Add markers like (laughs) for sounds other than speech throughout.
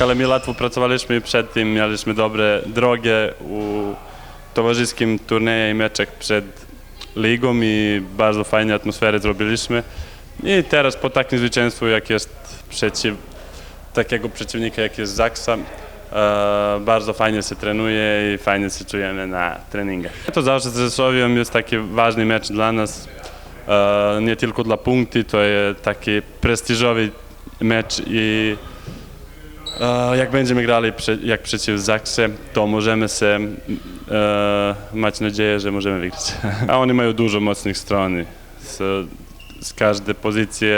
ale my łatwo pracowaliśmy przed tym, mieliśmy dobre drogie u towarzyskim turnieje i meczach przed ligą i bardzo fajnie atmosferę zrobiliśmy. I teraz po takim zwycięstwu, jak jest przeciw, takiego przeciwnika, jak jest Zaksa, e, bardzo fajnie się trenuje i fajnie się czujemy na treningach. To zawsze z Rzeszowią jest taki ważny mecz dla nas, e, nie tylko dla punkty, to jest taki prestiżowy mecz i jak będziemy grali jak przeciw Zaksę, to możemy się e, mać nadzieję, że możemy wygrać. (laughs) A oni mają dużo mocnych stron. Z, z każdej pozycji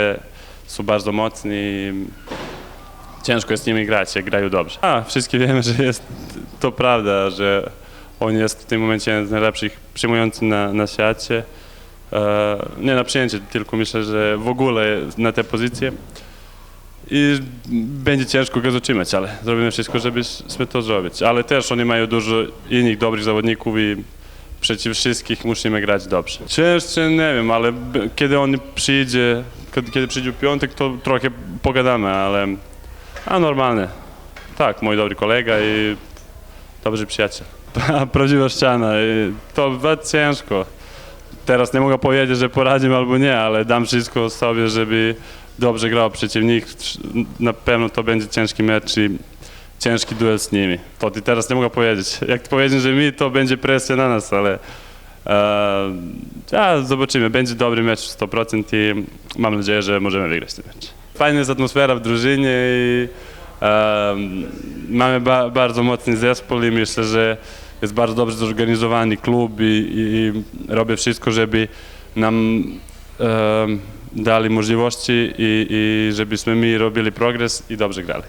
są bardzo mocni ciężko jest z nimi grać, jak grają dobrze. A, wszyscy (laughs) wiemy, że jest to prawda, że on jest w tym momencie jeden z najlepszych przyjmujących na, na świecie. E, nie na przyjęcie, tylko myślę, że w ogóle na tę pozycję. I będzie ciężko go zatrzymać, ale zrobimy wszystko, żebyśmy to zrobić. Ale też oni mają dużo innych dobrych zawodników i przeciw wszystkich musimy grać dobrze. Cięższe nie wiem, ale kiedy on przyjdzie, kiedy, przyjdzie piątek, to trochę pogadamy, ale a normalnie. Tak, mój dobry kolega i dobry przyjaciel. (laughs) Prawdziwa ściana i to bardzo ciężko. Teraz nie mogę powiedzieć, że poradzimy albo nie, ale dam wszystko sobie, żeby dobrze grał przeciwnik. Na pewno to będzie ciężki mecz i ciężki duel z nimi. To i teraz nie mogę powiedzieć. Jak powiedzieć, że mi, to będzie presja na nas, ale e, zobaczymy. Będzie dobry mecz 100% i mam nadzieję, że możemy wygrać ten mecz. Fajna jest atmosfera w drużynie i e, mamy ba, bardzo mocny zespół i myślę, że jest bardzo dobrze zorganizowany klub i, i robię wszystko, żeby nam e, dali możliwości i, i żebyśmy my robili progres i dobrze grali.